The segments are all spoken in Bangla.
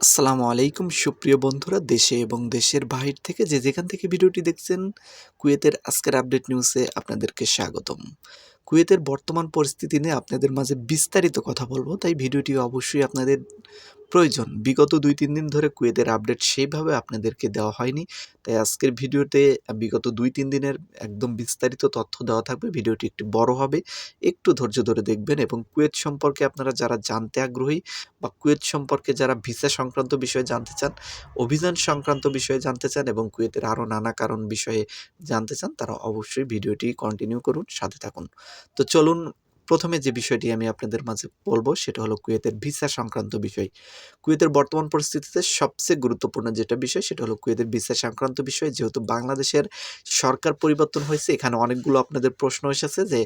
আসসালামু আলাইকুম, সুপ্রিয় বন্ধুরা, দেশে এবং দেশের বাহির থেকে যে যেখান থেকে ভিডিওটি দেখছেন, কুয়েতের আজকের আপডেট নিউজে আপনাদেরকে স্বাগতম। কুয়েতের বর্তমান পরিস্থিতি নিয়ে আপনাদের মাঝে বিস্তারিত কথা বলব। তাই ভিডিওটি অবশ্যই আপনাদের প্রয়োজন। বিগত দুই তিন দিন ধরে কুয়েতের আপডেট সেইভাবে আপনাদেরকে দেওয়া হয়নি। তাই আজকের ভিডিওতে, বিগত দুই তিন দিনের একদম বিস্তারিত তথ্য দেওয়া থাকবে। ভিডিওটি একটু বড় হবে। একটু ধৈর্য ধরে দেখবেন এবং কুয়েত সম্পর্কে আপনারা যারা জানতে আগ্রহী বা কুয়েত সম্পর্কে যারা ভিসা সংক্রান্ত বিষয়ে জানতে চান, অভিযান সংক্রান্ত বিষয়ে জানতে চান এবং কুয়েতের আরও নানা কারণ বিষয়ে জানতে চান, তারা অবশ্যই ভিডিওটি কন্টিনিউ করুন, সাথে থাকুন। তো চলুন প্রথমে যে বিষয়টি আমি আপনাদের মাঝে বলব, সেটা হলো কুয়েতের ভিসা সংক্রান্ত বিষয়। কুয়েতের বর্তমান পরিস্থিতিতে সবচেয়ে গুরুত্বপূর্ণ যেটা বিষয়, সেটা হলো কুয়েতের ভিসা সংক্রান্ত বিষয়। যেহেতু বাংলাদেশের সরকার পরিবর্তন হয়েছে, এখানে অনেকগুলো আপনাদের প্রশ্ন এসেছে যে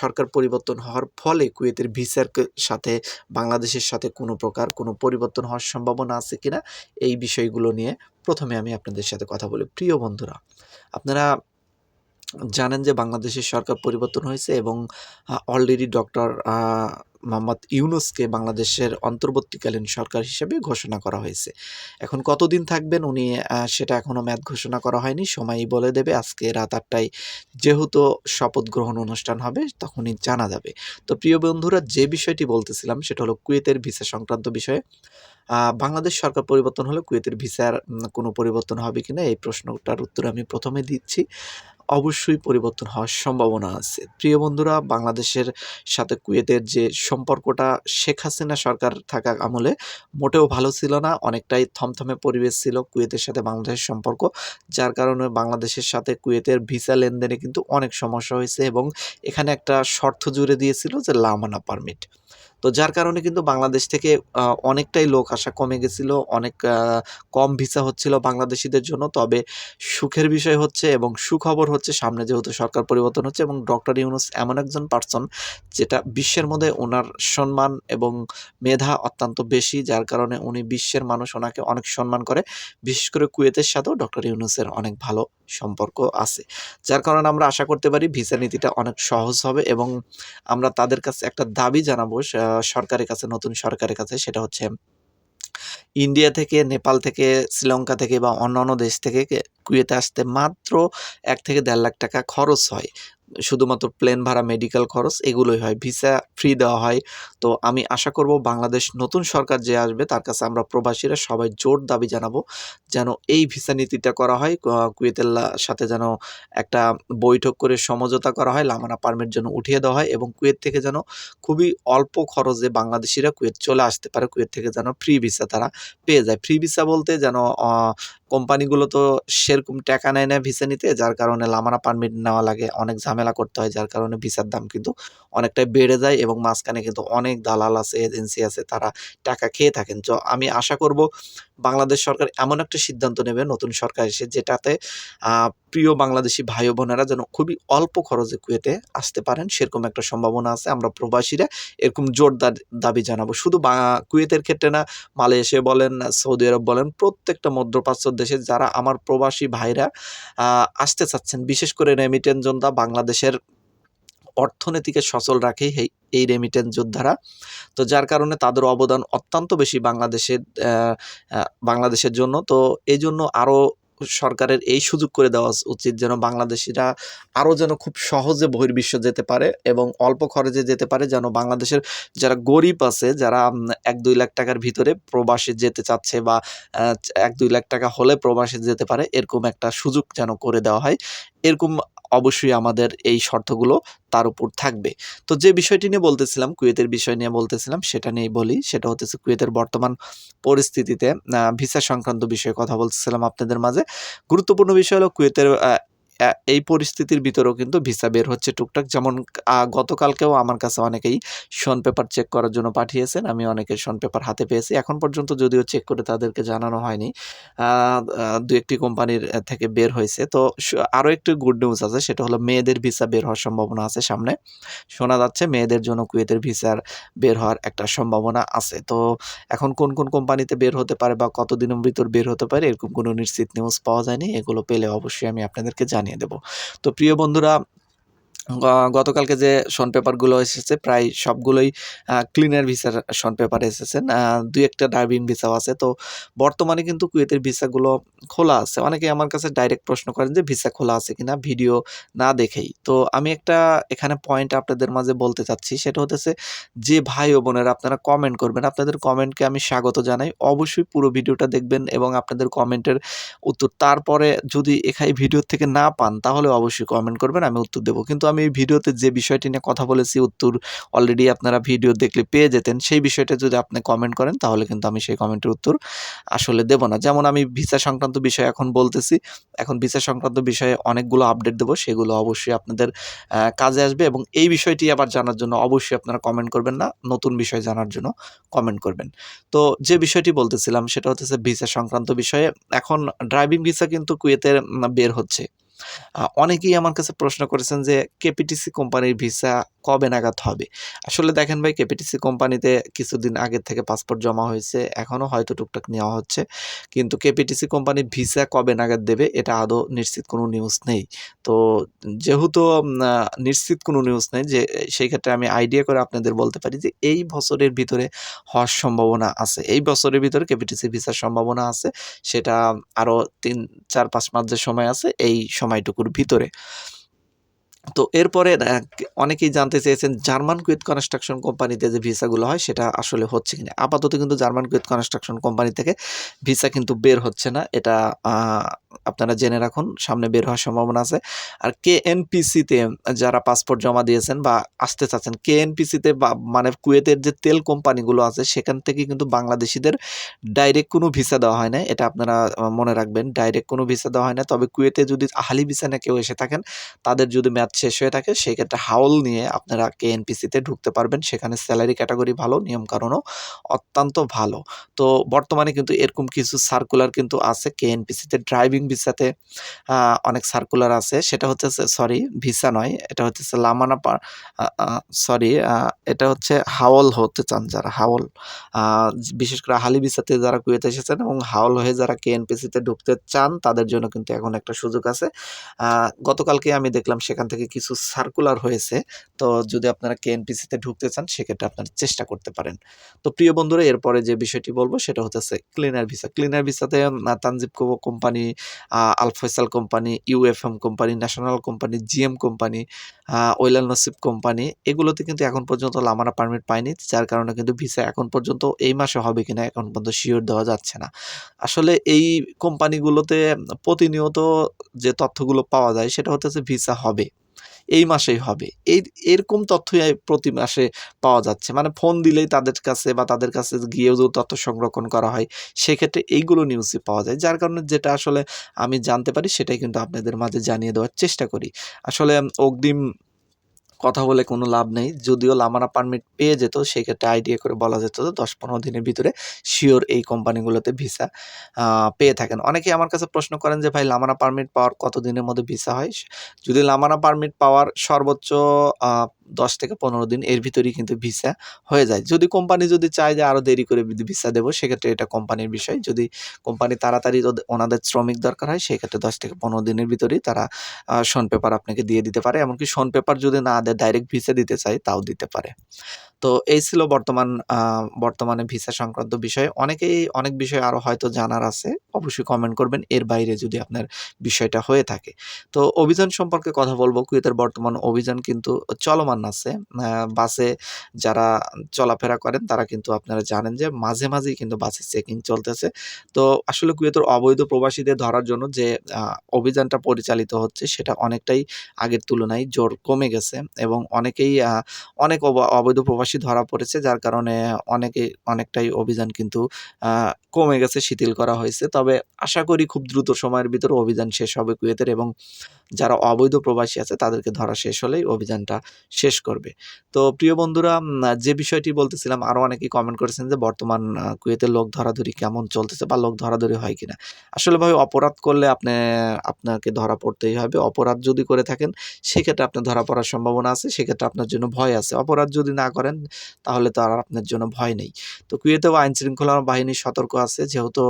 সরকার পরিবর্তন হওয়ার ফলে কুয়েতের ভিসার সাথে বাংলাদেশের সাথে কোনো প্রকার কোনো পরিবর্তন হওয়ার সম্ভাবনা আছে কিনা, এই বিষয়গুলো নিয়ে প্রথমে আমি আপনাদের সাথে কথা বলি। প্রিয় বন্ধুরা, আপনারা জানেন যে বাংলাদেশের সরকার পরিবর্তন হয়েছে এবং অলরেডি ডক্টর মোহাম্মদ ইউনুসকে বাংলাদেশের অন্তর্বর্তীকালীন সরকার হিসেবে ঘোষণা করা হয়েছে। এখন কতদিন থাকবেন উনি সেটা এখনও মেয়াদ ঘোষণা করা হয়নি, সময়ই বলে দেবে। আজকে রাত আটটায় যেহেতু শপথ গ্রহণ অনুষ্ঠান হবে, তখনই জানা যাবে। তো প্রিয় বন্ধুরা, যে বিষয়টি বলতেছিলাম সেটা হলো কুয়েতের ভিসা সংক্রান্ত বিষয়ে। বাংলাদেশ সরকার পরিবর্তন হলে কুয়েতের ভিসার কোনো পরিবর্তন হবে কিনা এই প্রশ্নটার উত্তর আমি প্রথমে দিচ্ছি। অবশ্যই পরিবর্তন হওয়ার সম্ভাবনা আছে। প্রিয় বন্ধুরা, বাংলাদেশের সাথে কুয়েতের যে সম্পর্কটা, শেখ হাসিনা সরকার থাকা আমলে মোটেও ভালো ছিল না। অনেকটাই থমথমে পরিবেশ ছিল কুয়েতের সাথে বাংলাদেশের সম্পর্ক, যার কারণে বাংলাদেশের সাথে কুয়েতের ভিসা লেনদেনে কিন্তু অনেক সমস্যা হয়েছে এবং এখানে একটা শর্ত জুড়ে দিয়েছিল যে লামানা পারমিট। তো যার কারণে কিন্তু বাংলাদেশ থেকে অনেকটাই লোক আসা কমে গেছিল, অনেক কম ভিসা হচ্ছিল বাংলাদেশিদের জন্য। তবে সুখের বিষয় হচ্ছে এবং সুখবর হচ্ছে, সামনে যেহেতু সরকার পরিবর্তন হচ্ছে এবং ডক্টর ইউনুস এমন একজন পার্সন যেটা বিশ্বের মধ্যে ওনার সম্মান এবং মেধা অত্যন্ত বেশি, যার কারণে উনি বিশ্বের মানুষ, ওনাকে অনেক সম্মান করে। বিশেষ করে কুয়েতের সাথেও ডক্টর ইউনুসের অনেক ভালো সম্পর্ক আছে। যার কারণে আমরা আশা করতে পারি, ভিসা নীতিটা অনেক সহজ হবে এবং আমরা তাদের কাছে একটা দাবি জানাব সরকারের কাছে, নতুন সরকারের কাছে, সেটা হচ্ছে ইন্ডিয়া থেকে, নেপাল থেকে, শ্রীলঙ্কা থেকে বা অন্যান্য দেশ থেকে কুয়েতে আসতে মাত্র এক থেকে দেড় লাখ টাকা খরচ হয়। শুধুমাত্র প্লেন ভাড়া মেডিকেল খরচ, এগুলোই হয়। ভিসা ফ্রি দেওয়া হয়। তো আমি আশা করব বাংলাদেশ নতুন সরকার যে আসবে, তার কাছে আমরা প্রবাসীরা সবাই জোর দাবি জানাব যেন এই ভিসা নীতিটা করা হয় কুয়েতের সাথে যেন একটা বৈঠক করে সমঝোতা করা হয়, লামানা পারমিট যেন উঠিয়ে দেওয়া হয় এবং কুয়েত থেকে যেন খুবই অল্প খরচে বাংলাদেশিরা কুয়েত চলে আসতে পারে। কুয়েত থেকে যেন ফ্রি ভিসা তারা পেয়ে যায়। ফ্রি ভিসা বলতে যেন কোম্পানিগুলো তো সেরকম টাকা নেয় না ভিসা নিতে, যার কারণে লামানা পারমিট নেওয়া লাগে, অনেক ঝামেলা করতে হয়, যার কারণে ভিসার দাম কিন্তু অনেকটাই বেড়ে যায় এবং মাঝখানে কিন্তু অনেক দালাল আছে, এজেন্সি আছে, তারা টাকা খেয়ে থাকেন। তো আমি আশা করব বাংলাদেশ সরকার এমন একটা সিদ্ধান্ত নেবে, নতুন সরকার এসে যেটাতে প্রিয় বাংলাদেশি ভাই বোনেরা যেন খুবই অল্প খরচে কুয়েতে আসতে পারেন, সেরকম একটা সম্ভাবনা আছে। আমরা প্রবাসীরা এরকম জোরদার দাবি জানাব। শুধু কুয়েতের ক্ষেত্রে না, মালয়েশিয়া বলেন, সৌদি আরব বলেন, প্রত্যেকটা মধ্যপ্রাচ্য দেশে যারা আমার প্রবাসী ভাইরা আসতে চাচ্ছেন, বিশেষ করে রেমিটেন্স যোদ্ধা বাংলাদেশের অর্থনীতিকে সচল রাখে এই রেমিটেন রেমিটেন্স যোদ্ধারা তো যার কারণে তাদের অবদান অত্যন্ত বেশি বাংলাদেশের বাংলাদেশের জন্য। তো এই জন্য আরও সরকারের এই সুযোগ করে দেওয়া উচিত যেন বাংলাদেশিরা আরও যেন খুব সহজে বহির্বিশ্ব যেতে পারে এবং অল্প খরচে যেতে পারে যেন বাংলাদেশের যারা গরিব আছে, যারা এক দুই লাখ টাকার ভিতরে প্রবাসে যেতে চাচ্ছে বা এক দুই লাখ টাকা হলে প্রবাসে যেতে পারে, এরকম একটা সুযোগ যেন করে দেওয়া হয়। এরকম অবশ্যই আমাদের এই শর্তগুলো তার উপর থাকবে। তো যে বিষয়টি নিয়ে বলতেছিলাম, কুয়েতের বিষয় নিয়ে বলতেছিলাম, সেটা নিয়ে বলি, সেটা হচ্ছে কুয়েতের বর্তমান পরিস্থিতিতে ভিসা সংক্রান্ত বিষয়ে কথা বলতেছিলাম আপনাদের মাঝে। গুরুত্বপূর্ণ বিষয় হলো কুয়েতের এই পরিস্থিতির ভিতরেও কিন্তু ভিসা বের হচ্ছে টুকটাক। যেমন গতকালকেও আমার কাছে অনেকেই শন পেপার চেক করার জন্য পাঠিয়েছেন। আমি অনেকে শন পেপার হাতে পেয়েছি। এখন পর্যন্ত যদিও চেক করে তাদেরকে জানানো হয়নি দু একটি কোম্পানির থেকে বের হয়েছে। তো আরও একটি গুড নিউজ আছে, সেটা হলো মেয়েদের ভিসা বের হওয়ার সম্ভাবনা আছে সামনে। শোনা যাচ্ছে মেয়েদের জন্য কুয়েতের ভিসার বের হওয়ার একটা সম্ভাবনা আছে। তো এখন কোন কোন কোম্পানিতে বের হতে পারে বা কতদিনের ভিতর বের হতে পারে, এরকম কোনো নিশ্চিত নিউজ পাওয়া যায়নি। এগুলো পেলে অবশ্যই আমি আপনাদেরকে জানিয়ে দেব। তো প্রিয় বন্ধুরা গতকালকে যে শন পেপারগুলো এসেছে, প্রায় সবগুলোই ক্লিনার ভিসার শন পেপার এসেছেন দুই একটা ডাইভিং ভিসাও আছে। তো বর্তমানে কিন্তু কুয়েতের ভিসাগুলো খোলা আছে। অনেকে আমার কাছে ডাইরেক্ট প্রশ্ন করেন যে ভিসা খোলা আছে কিনা? ভিডিও না দেখেই। তো আমি একটা এখানে পয়েন্ট আপনাদের মাঝে বলতে চাচ্ছি। সেটা হতেছে, যে ভাই ও বোনেরা আপনারা কমেন্ট করবেন, আপনাদের কমেন্টকে আমি স্বাগত জানাই। অবশ্যই পুরো ভিডিওটা দেখবেন এবং আপনাদের কমেন্টের উত্তর। তারপরে যদি এখানে ভিডিও থেকে না পান, তাহলে অবশ্যই কমেন্ট করবেন, আমি উত্তর দেবো। কিন্তু আমি এই ভিডিওতে যে বিষয়টি নিয়ে কথা বলেছি, উত্তর অলরেডি আপনারা ভিডিও দেখলে পেয়ে যেতেন, সেই বিষয়টা যদি আপনি কমেন্ট করেন, তাহলে কিন্তু আমি সেই কমেন্টের উত্তর আসলে দেব না। যেমন আমি ভিসা সংক্রান্ত বিষয় এখন বলতেছি, এখন ভিসা সংক্রান্ত বিষয়ে অনেকগুলো আপডেট দেবো, সেগুলো অবশ্যই আপনাদের কাজে আসবে এবং এই বিষয়টি আবার জানার জন্য অবশ্যই আপনারা কমেন্ট করবেন না, নতুন বিষয় জানার জন্য কমেন্ট করবেন। তো যে বিষয়টি বলতেছিলাম, সেটা হচ্ছে ভিসা সংক্রান্ত বিষয়ে, এখন ড্রাইভিং ভিসা কিন্তু কুয়েতের বের হচ্ছে। অনেকেই আমার কাছে প্রশ্ন করেছেন যে কেপিটিসি কোম্পানির ভিসা কবে নাগাদ হবে? আসলে দেখেন ভাই কেপিটিসি কোম্পানিতে কিছুদিন আগের থেকে পাসপোর্ট জমা হয়েছে এখনও হয়তো টুকটাক নেওয়া হচ্ছে। কিন্তু কেপিটিসি কোম্পানি ভিসা কবে নাগাদ দেবে, এটা আদৌ নিশ্চিত কোনো নিউজ নেই। তো যেহেতু নিশ্চিত কোনো নিউজ নেই যে, সেই ক্ষেত্রে আমি আইডিয়া করে আপনাদের বলতে পারি যে, এই বছরের ভিতরে হওয়ার সম্ভাবনা আছে। এই বছরের ভিতরে কেপিটিসি ভিসার সম্ভাবনা আছে, সেটা আরও তিন, চার, পাঁচ মাস যে সময় আছে, এই সময়টুকুর ভিতরে। তো এরপরে অনেকেই জানতে চেয়েছেন জার্মান কুয়েত কনস্ট্রাকশন কোম্পানিতে যে ভিসাগুলো হয় সেটা আসলে হচ্ছে কিনা। আপাতত কিন্তু জার্মান কুয়েত কনস্ট্রাকশন কোম্পানি থেকে ভিসা কিন্তু বের হচ্ছে না। এটা আপনারা জেনে রাখুন, সামনে বের হওয়ার সম্ভাবনা আছে। আর কে এনপিসিতে যারা পাসপোর্ট জমা দিয়েছেন বা আসতে চাচ্ছেন কে এনপিসিতে বা মানে কুয়েতের যে তেল কোম্পানিগুলো আছে, সেখান থেকে কিন্তু বাংলাদেশিদের ডাইরেক্ট কোনো ভিসা দেওয়া হয় না এটা আপনারা মনে রাখবেন, ডাইরেক্ট কোনো ভিসা দেওয়া হয় না তবে কুয়েতে যদি আহালি ভিসা না কেউ এসে থাকেন, তাদের যদি ম্যাচ শেষ হয়ে থাকে, সেক্ষেত্রে হাউল নিয়ে আপনারা কেএনপিসিতে ঢুকতে পারবেন। সেখানে স্যালারি ক্যাটাগরি ভালো, নিয়মকানুনও অত্যন্ত ভালো। তো বর্তমানে কিন্তু এরকম কিছু সার্কুলার কিন্তু আছে। কেএনপিসিতে ড্রাইভিং ভিসাতে অনেক সার্কুলার আছে। সেটা হচ্ছে সরি ভিসা নয়, এটা হচ্ছে লামানা সরি এটা হচ্ছে হাওল হতে চান যারা হাওল বিশেষ করে হালি ভিসাতে যারা কুয়েতে এসেছেন এবং হাওল হয়ে যারা কেএনপিসিতে ঢুকতে চান, তাদের জন্য কিন্তু এখন একটা সুযোগ আছে। গতকালকে আমি দেখলাম সেখান থেকে কিছু সার্কুলার হয়েছে, তো যদি আপনারা কেএনপিসিতে ঢুকতে চান, সেক্ষেত্রে আপনারা চেষ্টা করতে পারেন। তো প্রিয় বন্ধুরা, এরপরে যে বিষয়টি বলব, সেটা হচ্ছে ক্লিনার ভিসা ক্লিনার ভিসাতে তানজিব কোম্পানি আল Faisal company UFM company national company GM company ওয়েলাল নসিব কোম্পানি, এগুলোতে কিন্তু এখন পর্যন্ত লামানা পারমিট পায়নি, যার কারণে কিন্তু ভিসা এখন পর্যন্ত এই মাসে হবে কিনা এখন পর্যন্ত শিওর দেওয়া যাচ্ছে না। আসলে এই কোম্পানিগুলোতে প্রতিনিয়ত যে তথ্যগুলো পাওয়া যায়, সেটা হচ্ছে ভিসা হবে। এই মাসেই হবে। এই, এরকম তথ্যই প্রতি মাসে পাওয়া যাচ্ছে। মানে ফোন দিলেই তাদের কাছে বা তাদের কাছে গিয়েও যে তথ্য সংরক্ষণ করা হয়, সেক্ষেত্রে এইগুলো নিউজই পাওয়া যায়। যার কারণে যেটা আসলে আমি জানতে পারি, সেটাই কিন্তু আপনাদের মাঝে জানিয়ে দেওয়ার চেষ্টা করি। আসলে অগ্রিম কথা বলে কোনো লাভ নেই। যদিও লামানা পারমিট পেয়ে যেত, সেক্ষেত্রে আইডিয়া করে বলা যেত যে দশ পনেরো দিনের ভিতরে শিওর এই কোম্পানিগুলোতে ভিসা পেয়ে থাকেন। অনেকেই আমার কাছে প্রশ্ন করেন যে, ভাই লামানা পারমিট পাওয়ার কত দিনের মধ্যে ভিসা হয়? যদি লামানা পারমিট পাওয়ার সর্বোচ্চ দশ থেকে পনেরো দিন এর ভিতরেই কিন্তু ভিসা হয়ে যায়। যদি কোম্পানি যদি চায় যে আরও দেরি করে ভিসা দেবো, সেক্ষেত্রে এটা কোম্পানির বিষয়। যদি কোম্পানি তাড়াতাড়ি ওনাদের শ্রমিক দরকার হয়, সেক্ষেত্রে দশ থেকে পনেরো দিনের ভিতরেই তারা শোন পেপার আপনাকে দিয়ে দিতে পারে। এমনকি শোন পেপার যদি না দেয় ডাইরেক্ট ভিসা দিতে চায়, তাও দিতে পারে। তো এই ছিল বর্তমান বর্তমানে ভিসা সংক্রান্ত বিষয়ে। অনেকেই অনেক বিষয় আরও হয়তো জানার আছে, অবশ্যই কমেন্ট করবেন। এর বাইরে যদি আপনার বিষয়টা হয়ে থাকে। তো অভিযান সম্পর্কে কথা বলব, কুয়েতের বর্তমান অভিযান কিন্তু চলমান আছে। বাসে যারা চলাফেরা করেন, তারা কিন্তু আপনারা জানেন যে মাঝে মাঝেই কিন্তু বাসে চেকিং চলতেছে। তো আসলে কুয়েতের অবৈধ প্রবাসীদের ধরার জন্য যে অভিযানটা পরিচালিত হচ্ছে, সেটা অনেকটাই আগের তুলনায় জোর কমে গেছে। এবং অনেকেই অনেক অব- অবৈধ প্রবাসী ধরা পড়েছে যার কারণে অনেকে অনেকটাই অভিযান কিন্তু কমে গেছে শিথিল করা হয়েছে। তবে আশা করি খুব দ্রুত সময়ের ভিতরে অভিযান শেষ হবে কুয়েতের এবং যারা অবৈধ প্রবাসী আছে তাদেরকে ধরা শেষ হলেই অভিযানটা শেষ করবে। তো প্রিয় বন্ধুরা যে বিষয়টি বলতেছিলাম আরও অনেকেই কমেন্ট করেছেন যে বর্তমান আহ, কুয়েতের লোক ধরাধরি কেমন চলতেছে বা লোক ধরাধরি হয় কিনা। আসলে ভাই অপরাধ করলে আপনি আপনাকে ধরা পড়তেই হবে। অপরাধ যদি করে থাকেন সেক্ষেত্রে আপনার ধরা পড়ার সম্ভাবনা আছে সেক্ষেত্রে আপনার জন্য ভয় আছে। অপরাধ যদি না করেন তাহলে তো আর আপনার জন্য ভয় নেই। তো কুয়েতেও আইন শৃঙ্খলা বাহিনী সতর্ক আছে, যেহেতু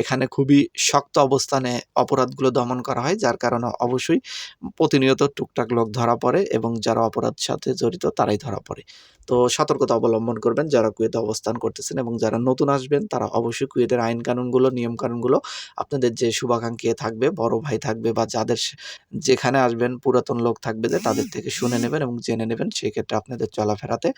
এখানে খুবই শক্ত অবস্থানে অপরাধগুলো দমন করা হয়, যার কারণে অবশ্যই প্রতিনিয়ত টুকটাক লোক ধরা পড়ে এবং যারা অপরাধ সাথে জড়িত তারাই ধরা পড়ে। তো সতর্কতা অবলম্বন করবেন যারা কুয়েতে অবস্থান করতেছেন এবং যারা নতুন আসবেন, তারা অবশ্যই কুয়েতের আইন কানুনগুলো, নিয়ম কানুনগুলো, আপনাদের যে শুভাকাঙ্ক্ষী থাকবে, বড় ভাই থাকবে বা যাদের যেখানে আসবেন, পুরাতন লোক থাকবে যে তাদের থেকে শুনে নেবেন এবং জেনে নেবেন সেই ক্ষেত্রে আপনাদের চলাফেরাতে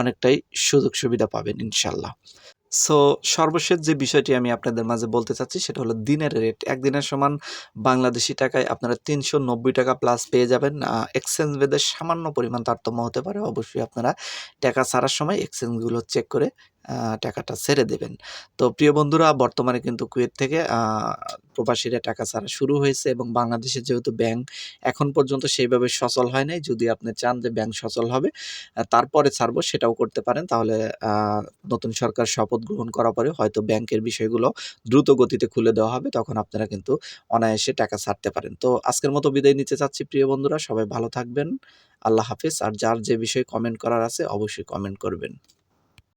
অনেকটাই সুযোগ সুবিধা পাবেন ইনশাল্লাহ সো সর্বশেষ যে বিষয়টি আমি আপনাদের মাঝে বলতে চাচ্ছি, সেটা হলো দিনের রেট একদিনের সমান বাংলাদেশি টাকায় আপনারা তিনশো নব্বই টাকা প্লাস পেয়ে যাবেন। এক্সচেঞ্জ বেদের সামান্য পরিমাণ তারতম্য হতে পারে। অবশ্যই আপনারা টাকা ছাড়ার সময় এক্সচেঞ্জগুলো চেক করে টাকাটা ছেড়ে দেবেন। তো প্রিয় বন্ধুরা, বর্তমানে কিন্তু কুয়েত থেকে প্রবাসীরা টাকা ছাড়া শুরু হয়েছে এবং বাংলাদেশে যেহেতু ব্যাংক এখন পর্যন্ত সেইভাবে সচল হয় নাই। যদি আপনি চান যে ব্যাংক সচল হবে তারপরে ছাড়বো, সেটাও করতে পারেন। তাহলে নতুন সরকার শপথ গ্রহণ করার পরে হয়তো ব্যাংকের বিষয়গুলো দ্রুত গতিতে খুলে দেওয়া হবে। তখন আপনারা কিন্তু অনায়াসে টাকা ছাড়তে পারেন। তো আজকের মতো বিদায় নিতে চাচ্ছি প্রিয় বন্ধুরা। সবাই ভালো থাকবেন। আল্লাহ হাফিজ। আর যার যে বিষয়ে কমেন্ট করার আছে, অবশ্যই কমেন্ট করবেন।